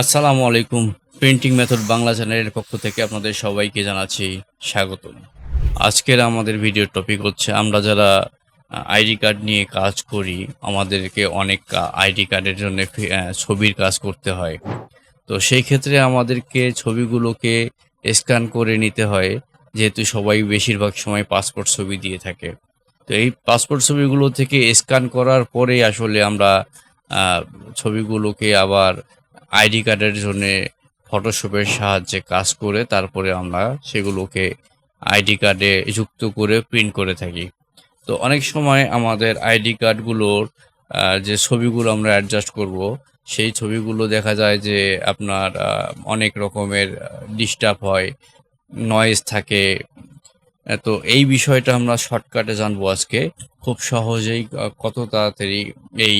আসসালামু আলাইকুম। Printing method Bangla চ্যানেলের পক্ষ থেকে আপনাদের সবাইকে জানাচ্ছি স্বাগতম। আজকের আমাদের ভিডিও টপিক হচ্ছে, আমরা যারা আইডি কার্ড নিয়ে কাজ করি, আমাদেরকে অনেক আইডি কার্ডের জন্য ছবির কাজ করতে হয়। তো সেই ক্ষেত্রে আমাদেরকে ছবিগুলোকে স্ক্যান করে নিতে হয়, যেহেতু সবাই বেশিরভাগ সময় পাসপোর্ট ছবি দিয়ে থাকে। তো এই পাসপোর্ট ছবিগুলো থেকে স্ক্যান করার পরে আসলে আমরা ছবিগুলোকে আবার আইডি কার্ডের জন্য ফটোশপের সাহায্যে কাজ করে তারপরে আমরা সেগুলোকে আইডি কার্ডে যুক্ত করে প্রিন্ট করে থাকি। তো অনেক সময় আমাদের আইডি কার্ডগুলোর যে ছবিগুলো আমরা অ্যাডজাস্ট করব, সেই ছবিগুলো দেখা যায় যে আপনার অনেক রকমের ডিস্টার্ব হয় নয়েজ থাকে। তো এই বিষয়টা আমরা শর্টকাটে জানব আজকে। খুব সহজেই কত তাড়াতাড়ি এই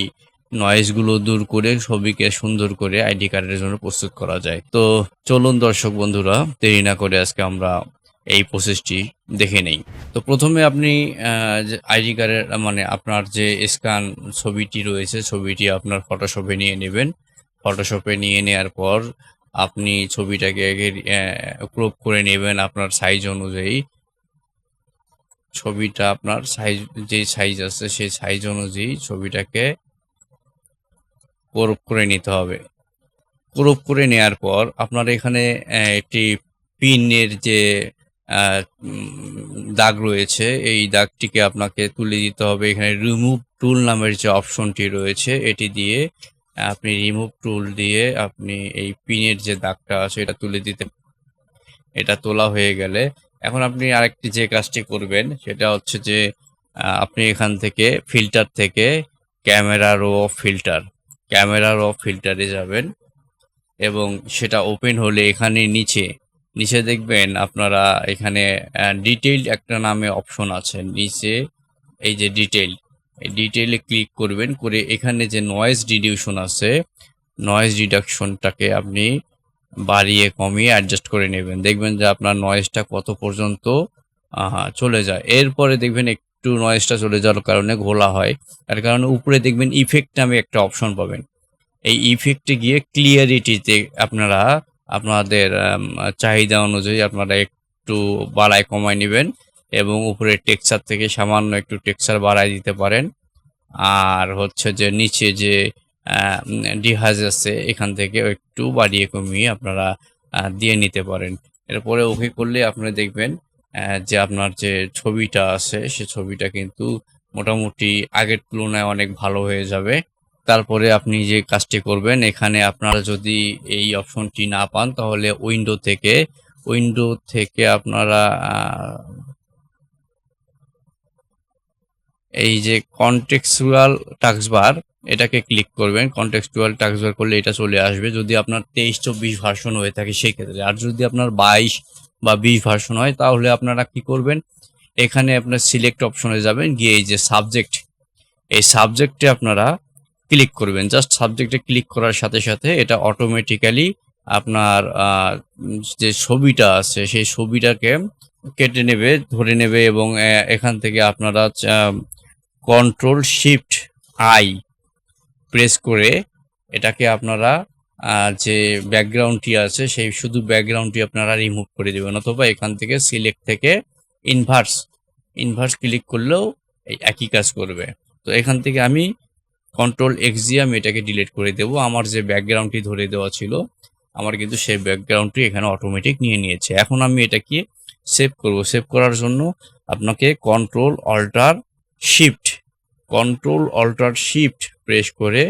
নয়েজগুলো দূর করে ছবিকে সুন্দর করে আইডি কার্ডের জন্য প্রস্তুত করা যায়। তো চলুন দর্শক বন্ধুরা, দেরি না করে আজকে আমরা এই প্রসেসটি দেখে নেই। তো প্রথমে আপনি আইডি কার্ডের মানে আপনার যে স্ক্যান ছবিটি রয়েছে, ছবিটি আপনার ফটোশপে নিয়ে নেবেন। ফটোশপে নিয়ে নেওয়ার পর আপনি ছবিটাকে ক্রপ করে নেবেন আপনার সাইজ অনুযায়ী। ছবিটা আপনার সাইজ যে সাইজ আছে সেই সাইজ অনুযায়ী ছবিটাকে ক্রপ করে নিতে হবে। ক্রপ করে নেয়ার পর আপনার এখানে একটি পিনের যে দাগ রয়েছে, এই দাগটিকে আপনাকে তুলে দিতে হবে। এখানে রিমুভ টুল নামের যে অপশনটি রয়েছে, এটি দিয়ে আপনি রিমুভ টুল দিয়ে আপনি এই পিনের যে দাগটা আছে, এটা তুলে দিতে এটা তোলা হয়ে গেলে এখন আপনি আরেকটি যে কাজটি করবেন, সেটা হচ্ছে যে আপনি এখান থেকে ফিল্টার থেকে camera raw filter camera raw ফিল্টারে যাবেন এবং সেটা ওপেন হলে এখানে নিচে নিচে দেখবেন আপনারা এখানে ডিটেইলড একটা নামে অপশন আছে। নিচে এই যে ডিটেইল এই ডিটেইলে ক্লিক করবেন, করে এখানে যে নয়েজ রিডিউশন আছে নয়েজ রিডাকশনটাকে আপনি বাড়িয়ে, কমিয়ে অ্যাডজাস্ট করে নেবেন। দেখবেন যে আপনার নয়েজটা কত পর্যন্ত চলে যায়। এরপরে দেখবেন একটু নয়েজটা চলে যাওয়ার কারণে ঘোলা হয়। তার কারণে উপরে দেখবেন ইফেক্ট নামে একটা অপশন পাবেন। এই ইফেক্টে গিয়ে ক্লিয়ারিটিতে আপনারা আপনাদের চাহিদা অনুযায়ী আপনারা একটু বাড়ায় কমায় নেবেন এবং উপরে টেক্সচার থেকে সামান্য একটু টেক্সচার বাড়ায় দিতে পারেন। আর হচ্ছে যে নিচে যে ডিহাজ আছে, এখান থেকে একটু বাড়িয়ে কমিয়ে আপনারা দিয়ে নিতে পারেন। এরপরে ওকে করলে আপনি দেখবেন যে আপনার যে ছবিটা আছে, সে ছবিটা কিন্তু মোটামুটি আগের তুলনায় অনেক ভালো হয়ে যাবে। তারপরে আপনি যে কাজটি করবেন, এখানে আপনারা যদি এই অপশনটি না পান, তাহলে উইন্ডো থেকে উইন্ডো থেকে আপনারা এই যে কন্টেক্সচুয়াল টাক্সবার এটাকে ক্লিক করবেন। কন্টেক্সচুয়াল টাক্সবার করলে এটা চলে আসবে। যদি আপনার তেইশ চব্বিশ ভার্সন হয়ে থাকে সেই ক্ষেত্রে আর যদি আপনার বাইশ বা বিশ ভার্সন হয়, তাহলে আপনারা কি করবেন? এখানে আপনার সিলেক্ট অপশনে যাবেন, গিয়ে এই যে সাবজেক্ট এই সাবজেক্টে আপনারা ক্লিক করবেন। জাস্ট সাবজেক্টে ক্লিক করার সাথে সাথে এটা অটোমেটিক্যালি আপনার যে ছবিটা আছে, সেই ছবিটাকে কেটে নেবে, ধরে নেবে এবং এখান থেকে আপনারা কন্ট্রোল শিফট আই প্রেস করে এটাকে আপনারা যে ব্যাকগ্রাউন্ডটি আছে, সেই শুধু ব্যাকগ্রাউন্ডটি আপনারা রিমুভ করে দেবেন অথবা এখান থেকে সিলেক্ট থেকে ইনভার্স ইনভার্স ক্লিক করলেও একই কাজ করবে। তো এখান থেকে আমি কন্ট্রোল এক্স দিয়ে আমি এটাকে ডিলিট করে দেবো। আমার যে ব্যাকগ্রাউন্ডটি ধরে দেওয়া ছিল, আমার কিন্তু সেই ব্যাকগ্রাউন্ডটি এখানে অটোমেটিক নিয়ে নিয়েছে। এখন আমি এটাকে সেভ করব। সেভ করার জন্য আপনাকে control alt shift control alt shift press করে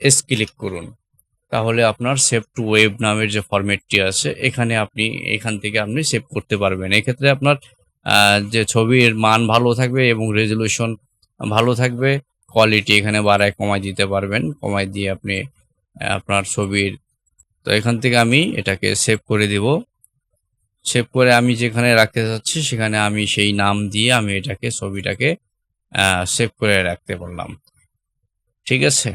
এস ক্লিক করুন। তাহলে আপনার সেভ টু ওয়েব নামের যে ফরম্যাটটি আছে, এখানে আপনি, এখান থেকে আপনি সেভ করতে পারবেন। এক্ষেত্রে আপনার যে ছবির মান ভালো থাকবে এবং রেজলিউশন ভালো থাকবে কোয়ালিটি এখানে বাড়ায় কমায় দিতে পারবেন, কমায় দিয়ে আপনি আপনার ছবির, তো এখান থেকে আমি এটাকে সেভ করে দিব। সেভ করে আমি যেখানে রাখতে চাচ্ছি, সেখানে আমি সেই নাম দিয়ে আমি এটাকে, ছবিটাকে সেভ করে রাখতে পারলাম। ঠিক আছে?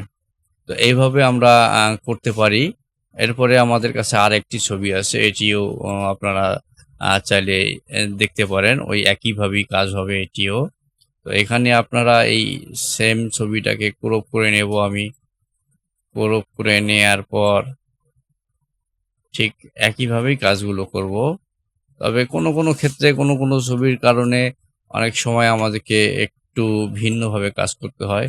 তো এইভাবে আমরা করতে পারি। এরপরে আমাদের কাছে আর একটি ছবি আছে, এটিও আপনারা চাইলে দেখতে পারেন। ওই একইভাবেই কাজ হবে এটিও। তো এখানে আপনারা এই সেম ছবিটাকে ক্রপ করে নেব আমি। ক্রপ করে নেয়ার পর ঠিক একইভাবেই কাজগুলো করব। তবে কোনো কোনো ক্ষেত্রে, কোনো কোনো ছবির কারণে অনেক সময় আমাদেরকে একটু ভিন্নভাবে কাজ করতে হয়।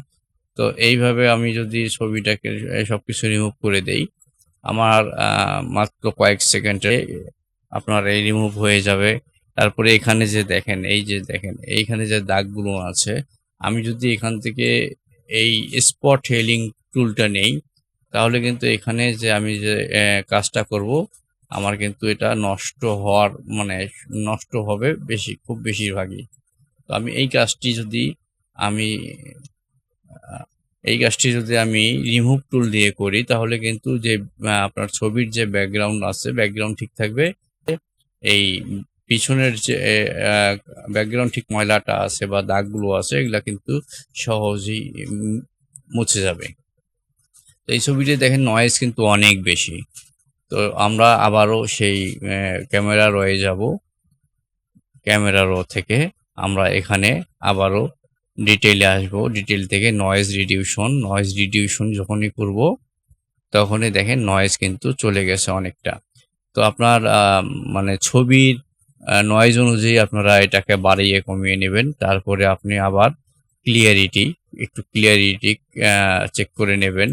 তো এইভাবে আমি যদি ছবিটাকে সব কিছু রিমুভ করে দেই, আমার মাত্র কয়েক সেকেন্ডে আপনার এই রিমুভ হয়ে যাবে। তারপরে এখানে যে দেখেন, এই যে দেখেন, এইখানে যে দাগগুলো আছে, আমি যদি এখান থেকে এই স্পট হেলিং টুলটা নেই, তাহলে কিন্তু এখানে যে আমি যে কাজটা করব, আমার কিন্তু এটা নষ্ট হওয়ার মানে নষ্ট হবে বেশি, খুব বেশিরভাগই। তো আমি এই কাজটি যদি আমি এই কাজটি যদি আমি রিমুভ টুল দিয়ে করি, তাহলে কিন্তু যে আপনার ছবির যে ব্যাকগ্রাউন্ড আছে ব্যাকগ্রাউন্ড ঠিক থাকবে। এই পিছনের যে ব্যাকগ্রাউন্ড ঠিক ময়লাটা আছে বা দাগগুলো আছে, এগুলা কিন্তু সহজেই মুছে যাবে। তো এই ছবিটি দেখেন নয়েজ কিন্তু অনেক বেশি। তো আমরা আবারও সেই ক্যামেরা রয়ে যাব। ক্যামেরা রো থেকে আমরা এখানে আবারও ডিটেইলে আসব। ডিটেল থেকে নয়েজ রিডিউশন নয়েজ রিডিউশন যখনই করব, তখনই দেখেন নয়েজ কিন্তু চলে গেছে অনেকটা। তো আপনার মানে ছবির নয়েজ অনুযায়ী আপনারা এটাকে বাড়িয়ে কমিয়ে নেবেন। তারপরে আপনি আবার ক্লিয়ারিটি একটু ক্লিয়ারিটি চেক করে নেবেন,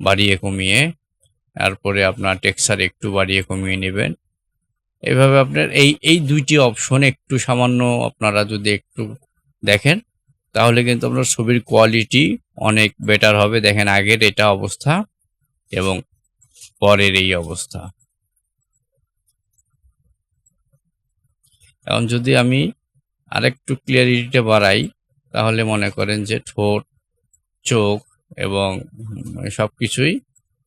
বাড়িয়ে কমিয়ে। তারপরে আপনার টেক্সচার একটু বাড়িয়ে কমিয়ে নেবেন। এভাবে আপনার এই এই দুইটি অপশন একটু সামান্য আপনারা যদি একটু দেখেন তাহলে কিন্তু আপনার ছবির কোয়ালিটি অনেক বেটার হবে। দেখেন আগের এটা অবস্থা এবং পরের এই অবস্থা। এখন যদি আমি আরেকটু ক্লিয়ারিটিটা বাড়াই, তাহলে মনে করেন যে ঠোঁট, চোখ এবং সব কিছুই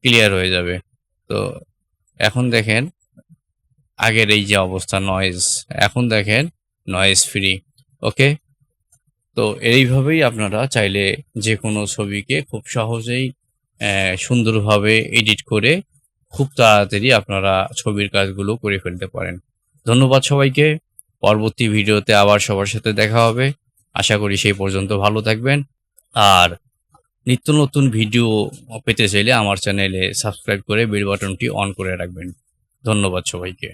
ক্লিয়ার হয়ে যাবে। তো এখন দেখেন আগের এই যে অবস্থা নয়েজ এখন দেখেন নয়েজ ফ্রি ওকে তো এইভাবেই আপনারা চাইলে যে কোনো ছবিকে খুব সহজেই সুন্দরভাবে এডিট করে খুব তাড়াতাড়ি আপনারা ছবির কাজগুলো করে ফেলতে পারেন। ধন্যবাদ সবাইকে। পরবর্তী ভিডিওতে আবার সবার সাথে দেখা হবে। আশা করি সেই পর্যন্ত ভালো থাকবেন। আর নিত্য নতুন ভিডিও পেতে চাইলে আমার চ্যানেলে সাবস্ক্রাইব করে বেল বাটনটি অন করে রাখবেন। ধন্যবাদ সবাইকে।